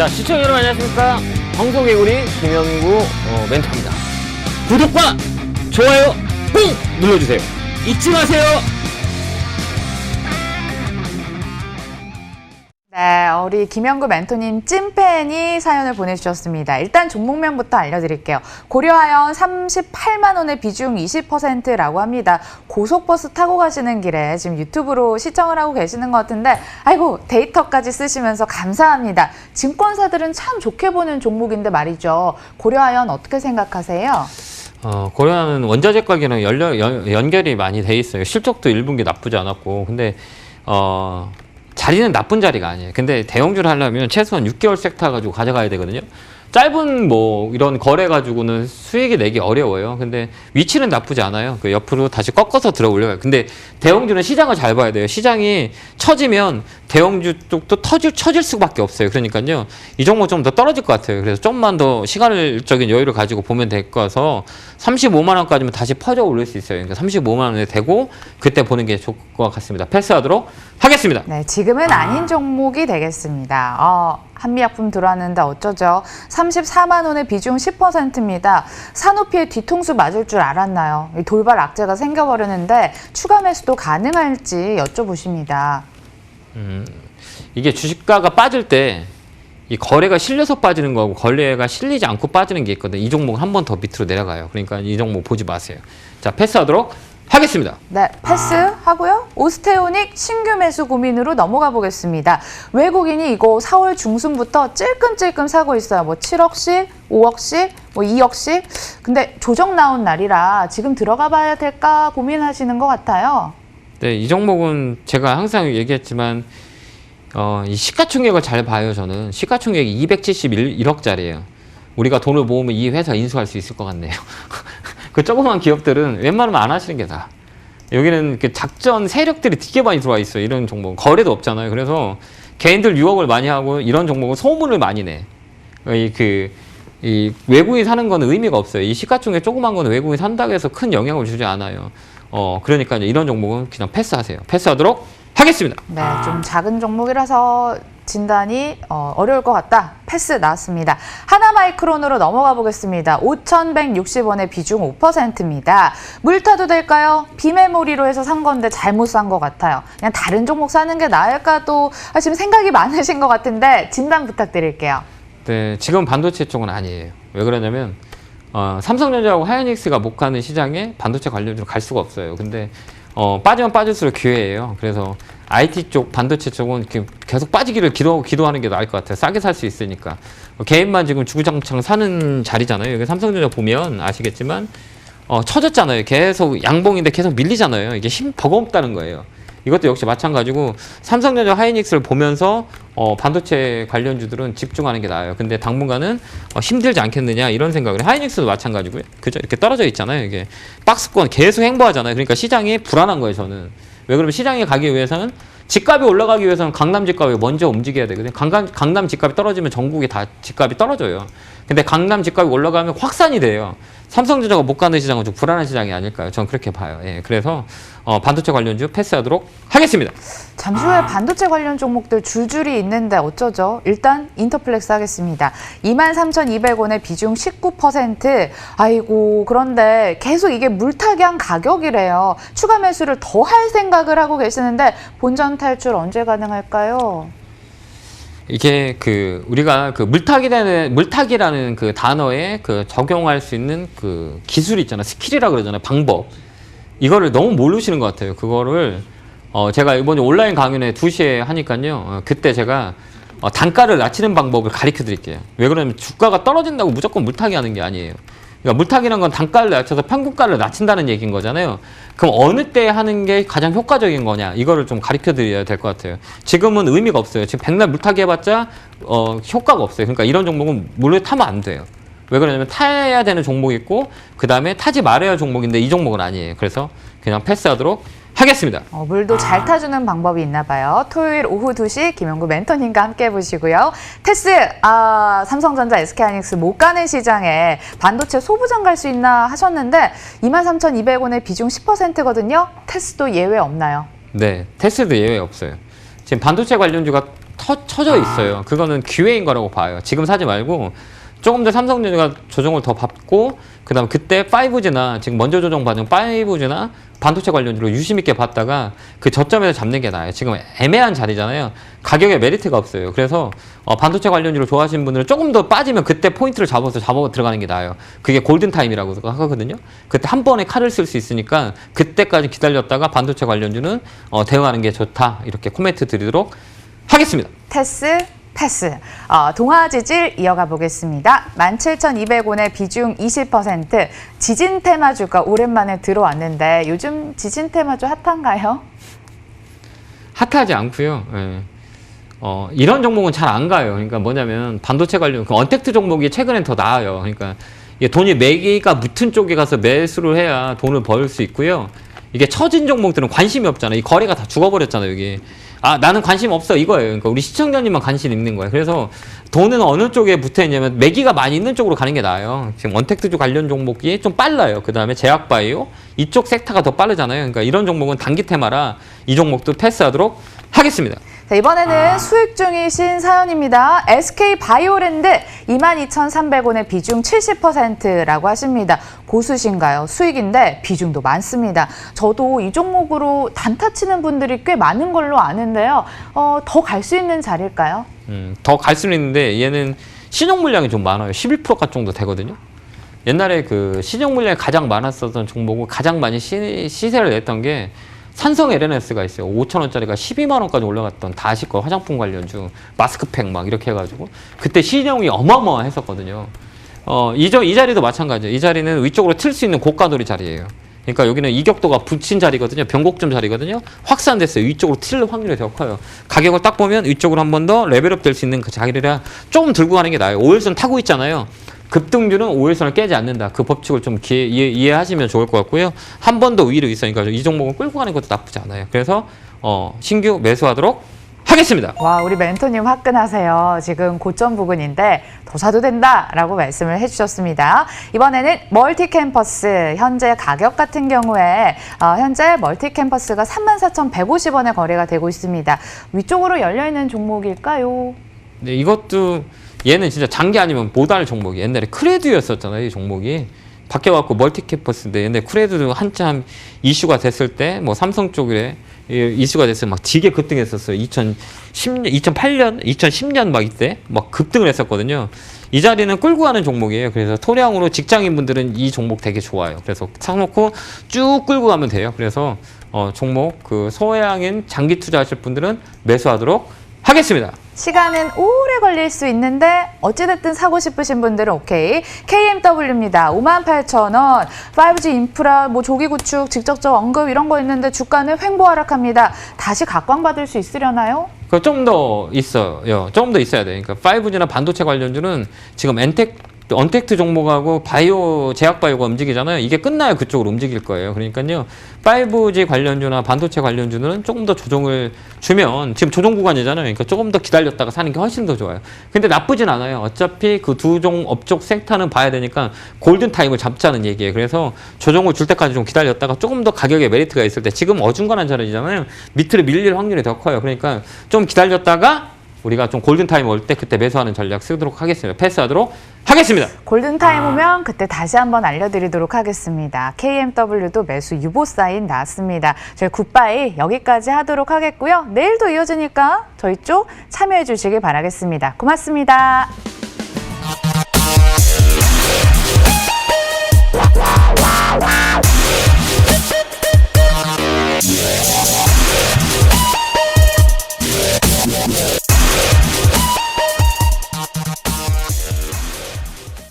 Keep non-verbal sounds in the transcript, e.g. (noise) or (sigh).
자, 시청자 여러분 안녕하십니까? 황소개구리 김영구 어, 멘토입니다. 구독과 좋아요 꾹 눌러주세요. 잊지 마세요. 네, 우리 김영구 멘토님 찐팬이 사연을 보내주셨습니다. 일단 종목명부터 알려드릴게요. 고려하연 38만 원의 비중 20%라고 합니다. 고속버스 타고 가시는 길에 지금 유튜브로 시청을 하고 계시는 것 같은데, 아이고 데이터까지 쓰시면서 감사합니다. 증권사들은 참 좋게 보는 종목인데 말이죠. 고려하연 어떻게 생각하세요? 어, 고려하는 원자재 가격이랑 연결, 연, 연결이 많이 돼 있어요. 실적도 1분기 나쁘지 않았고. 근데, 어, 자리는 나쁜 자리가 아니에요. 근데 대형주를 하려면 최소한 6개월 섹터 가지고 가져가야 되거든요. 짧은 뭐 이런 거래 가지고는 수익이 내기 어려워요. 근데 위치는 나쁘지 않아요. 그 옆으로 다시 꺾어서 들어 올려요. 근데 대형주는 시장을 잘 봐야 돼요. 시장이 처지면 대형주 쪽도 터질 처질 수밖에 없어요. 그러니까요. 이 종목 좀 더 떨어질 것 같아요. 그래서 좀만 더 시간적인 여유를 가지고 보면 될 거라서 35만 원까지면 다시 퍼져 올릴 수 있어요. 그러니까 35만 원에 되고 그때 보는 게 좋을 것 같습니다. 패스하도록 하겠습니다. 네, 지금은 아 닌 종목이 되겠습니다. 어, 한미약품 들어왔는데 어쩌죠? 34만 원의 비중 10%입니다. 산호피에 뒤통수 맞을 줄 알았나요? 이 돌발 악재가 생겨버렸는데 추가 매수도 가능할지 여쭤보십니다. 이게 주식가가 빠질 때 이 거래가 실려서 빠지는 거하고 거래가 실리지 않고 빠지는 게 있거든요. 이 종목은 한번 더 밑으로 내려가요. 그러니까 이 종목 보지 마세요. 자, 패스하도록 하겠습니다. 네, 패스하고요. 오스테오닉 신규 매수 고민으로 넘어가 보겠습니다. 외국인이 이거 4월 중순부터 찔끔찔끔 사고 있어요. 뭐 7억씩, 5억씩, 뭐 2억씩. 근데 조정 나온 날이라 지금 들어가 봐야 될까 고민하시는 것 같아요. 네, 이 종목은 제가 항상 얘기했지만 어, 이 시가총액을 잘 봐요, 저는. 시가총액이 271억짜리예요. 우리가 돈을 모으면 이 회사 인수할 수 있을 것 같네요. (laughs) 그 조그만 기업들은 웬만하면 안 하시는 게 나아. 여기는 그 작전 세력들이 되게 많이 들어와 있어요. 이런 종목. 거래도 없잖아요. 그래서 개인들 유혹을 많이 하고 이런 종목은 소문을 많이 내. 이 그, 이 외국인 사는 거는 의미가 없어요. 이 시가총액 조그만 거는 외국인 산다고 해서 큰 영향을 주지 않아요. 어, 그러니까 이런 종목은 그냥 패스하세요. 패스하도록 하겠습니다. 네, 좀 작은 종목이라서 진단이 어, 어려울 것 같다. 패스 나왔습니다. 하나마이크론으로 넘어가 보겠습니다. 5,160원의 비중 5%입니다. 물 타도 될까요? 비메모리로 해서 산 건데 잘못 산 것 같아요. 그냥 다른 종목 사는 게 나을까도 하시면 생각이 (laughs) 많으신 것 같은데 진단 부탁드릴게요. 네, 지금 반도체 쪽은 아니에요. 왜 그러냐면 어, 삼성전자하고 하이닉스가 못 가는 시장에 반도체 관련주로 갈 수가 없어요. 근데 어, 빠지면 빠질수록 기회예요. 그래서 IT 쪽, 반도체 쪽은 계속 빠지기를 기도, 기도하는 게 나을 것 같아요. 싸게 살 수 있으니까. 어, 개인만 지금 주구장창 사는 자리잖아요. 여기 삼성전자 보면 아시겠지만 어, 처졌잖아요. 계속 양봉인데 계속 밀리잖아요. 이게 힘 버거없다는 거예요. 이것도 역시 마찬가지고 삼성전자 하이닉스를 보면서 어, 반도체 관련주들은 집중하는 게 나아요. 근데 당분간은 어, 힘들지 않겠느냐 이런 생각을. 하이닉스도 마찬가지고요. 그죠? 이렇게 떨어져 있잖아요. 이게 박스권 계속 행보하잖아요. 그러니까 시장이 불안한 거예요. 저는 왜 그러면 시장에 가기 위해서는 집값이 올라가기 위해서는 강남 집값이 먼저 움직여야 되거든요. 강남, 강남 집값이 떨어지면 전국이 다 집값이 떨어져요. 근데 강남 집값이 올라가면 확산이 돼요. 삼성전자가 못 가는 시장은 좀 불안한 시장이 아닐까요? 저는 그렇게 봐요. 예, 그래서 어, 반도체 관련주 패스하도록 하겠습니다. 잠시 후에 반도체 관련 종목들 줄줄이 있는데 어쩌죠? 일단 인터플렉스 하겠습니다. 23,200원의 비중 19%. 아이고, 그런데 계속 이게 물타기한 가격이래요. 추가 매수를 더 할 생각을 하고 계시는데 본전 탈출 언제 가능할까요? 이게 그 우리가 그 물타기라는 물타기라는 그 단어에 그 적용할 수 있는 그 기술이 있잖아요. 스킬이라 그러잖아요. 방법. 이거를 너무 모르시는 것 같아요. 그거를 어 제가 이번에 온라인 강연회 2시에 하니까요. 어, 그때 제가 어, 단가를 낮추는 방법을 가르쳐 드릴게요. 왜 그러냐면 주가가 떨어진다고 무조건 물타기 하는 게 아니에요. 그러니까 물타기란 건 단가를 낮춰서 평균가를 낮춘다는 얘기인 거잖아요. 그럼 어느 때 하는 게 가장 효과적인 거냐? 이거를 좀 가르쳐 드려야 될 것 같아요. 지금은 의미가 없어요. 지금 백날 물타기 해봤자 어, 효과가 없어요. 그러니까 이런 종목은 물을 타면 안 돼요. 왜 그러냐면 타야 되는 종목이 있고 그 다음에 타지 말아야 할 종목인데 이 종목은 아니에요. 그래서 그냥 패스하도록 하겠습니다. 어, 물도 잘 타주는 방법이 있나 봐요. 토요일 오후 2시 김영구 멘토님과 함께 해보시고요. 테스, 아, 삼성전자, SK하이닉스 못 가는 시장에 반도체 소부장 갈 수 있나 하셨는데 23,200원의 비중 10%거든요. 테스도 예외 없나요? 네, 테스도 예외 없어요. 지금 반도체 관련주가 터, 쳐져 있어요. 그거는 기회인 거라고 봐요. 지금 사지 말고 조금 더 삼성전자가 조정을 더 받고 그다음 그때 5G나 지금 먼저 조정 받은 5G나 반도체 관련주로 유심 있게 봤다가 그 저점에서 잡는 게 나아요. 지금 애매한 자리잖아요. 가격에 메리트가 없어요. 그래서 어, 반도체 관련주를 좋아하시는 분들은 조금 더 빠지면 그때 포인트를 잡아서 잡아 들어가는 게 나아요. 그게 골든 타임이라고 하거든요. 그때 한 번에 칼을 쓸 수 있으니까 그때까지 기다렸다가 반도체 관련주는 어, 대응하는 게 좋다. 이렇게 코멘트 드리도록 하겠습니다. 테스 패스. 어, 동아지질 이어가 보겠습니다. 17,200원의 비중 20%. 지진 테마주가 오랜만에 들어왔는데 요즘 지진 테마주 핫한가요? 핫하지 않고요. 예. 어, 이런 종목은 잘 안 가요. 그러니까 뭐냐면 반도체 관련 그 언택트 종목이 최근엔 더 나아요. 그러니까 이게 돈이 매기가 붙은 쪽에 가서 매수를 해야 돈을 벌 수 있고요. 이게 처진 종목들은 관심이 없잖아요. 이 거래가 다 죽어버렸잖아요, 여기. 아, 나는 관심 없어. 이거예요. 그러니까 우리 시청자님만 관심 있는 거예요. 그래서 돈은 어느 쪽에 붙어 있냐면 매기가 많이 있는 쪽으로 가는 게 나아요. 지금 언택트주 관련 종목이 좀 빨라요. 그 다음에 제약바이오 이쪽 섹터가 더 빠르잖아요. 그러니까 이런 종목은 단기 테마라 이 종목도 패스하도록 하겠습니다. 자, 이번에는 수익 중이신 사연입니다. SK 바이오랜드 22,300원의 비중 70%라고 하십니다. 고수신가요? 수익인데 비중도 많습니다. 저도 이 종목으로 단타 치는 분들이 꽤 많은 걸로 아는데요. 어, 더 갈 수 있는 자리일까요? 음, 더 갈 수는 있는데 얘는 신용 물량이 좀 많아요. 11%가 정도 되거든요. 옛날에 그 신용 물량이 가장 많았었던 종목은 가장 많이 시, 시세를 냈던 게 산성 LNS가 있어요. 5천 원짜리가 12만 원까지 올라갔던 다 아실 거예요. 화장품 관련주, 마스크팩 막 이렇게 해가지고 그때 신용이 어마어마했었거든요. 어, 이, 저, 이 자리도 마찬가지예요. 이 자리는 위쪽으로 틀 수 있는 고가돌이 자리예요. 그러니까 여기는 이격도가 붙인 자리거든요. 변곡점 자리거든요. 확산됐어요. 위쪽으로 튈 확률이 더 커요. 가격을 딱 보면 위쪽으로 한 번 더 레벨업 될 수 있는 그 자리라 조금 들고 가는 게 나아요. 5일선 타고 있잖아요. 급등주는 5일선을 깨지 않는다. 그 법칙을 좀 기해, 이해, 이해 하시면 좋을 것 같고요. 한 번 더 위로 있으니까 이 종목은 끌고 가는 것도 나쁘지 않아요. 그래서 어, 신규 매수하도록 하겠습니다. 와, 우리 멘토님 화끈하세요. 지금 고점 부근인데 더 사도 된다라고 말씀을 해주셨습니다. 이번에는 멀티캠퍼스 현재 가격 같은 경우에 어, 현재 멀티캠퍼스가 34,150원에 거래가 되고 있습니다. 위쪽으로 열려 있는 종목일까요? 네, 이것도 얘는 진짜 장기 아니면 못할 종목이 옛날에 크레드였었잖아요, 이 종목이. 바뀌어갖고 멀티캐퍼스인데 옛날에 크레드도 한참 이슈가 됐을 때 뭐 삼성 쪽에 이- 이슈가 됐어요. 막 되게 급등했었어요. 2010년, 2008년, 2010년 막 이때 막 급등을 했었거든요. 이 자리는 끌고 가는 종목이에요. 그래서 토량으로 직장인분들은 이 종목 되게 좋아요. 그래서 사놓고 쭉 끌고 가면 돼요. 그래서 어, 종목 그 소양인 장기 투자하실 분들은 매수하도록 하겠습니다. 시간은 오래 걸릴 수 있는데 어찌됐든 사고 싶으신 분들은 오케이. KMW입니다. 58,000원. 5G 인프라, 뭐 조기 구축, 직접적 언급 이런 거 있는데 주가는 횡보 하락합니다. 다시 각광받을 수 있으려나요? 그 좀 더 있어요. 좀 더 있어야 돼. 그러니까 5G나 반도체 관련주는 지금 엔텍 언택트 종목하고 바이오 제약 바이오가 움직이잖아요. 이게 끝나야 그쪽으로 움직일 거예요. 그러니까요. 5G 관련주나 반도체 관련주는 조금 더 조정을 주면 지금 조정 구간이잖아요. 그러니까 조금 더 기다렸다가 사는 게 훨씬 더 좋아요. 근데 나쁘진 않아요. 어차피 그 두 종 업종 섹터는 봐야 되니까 골든 타임을 잡자는 얘기예요. 그래서 조정을 줄 때까지 좀 기다렸다가 조금 더 가격에 메리트가 있을 때 지금 어중간한 자리잖아요. 밑으로 밀릴 확률이 더 커요. 그러니까 좀 기다렸다가 우리가 좀 골든 타임 올 때 그때 매수하는 전략 쓰도록 하겠습니다. 패스하도록 하겠습니다. 골든타임 오면 그때 다시 한번 알려드리도록 하겠습니다. KMW도 매수 유보 사인 나왔습니다. 저희 굿바이 여기까지 하도록 하겠고요. 내일도 이어지니까 저희 쪽 참여해 주시길 바라겠습니다. 고맙습니다.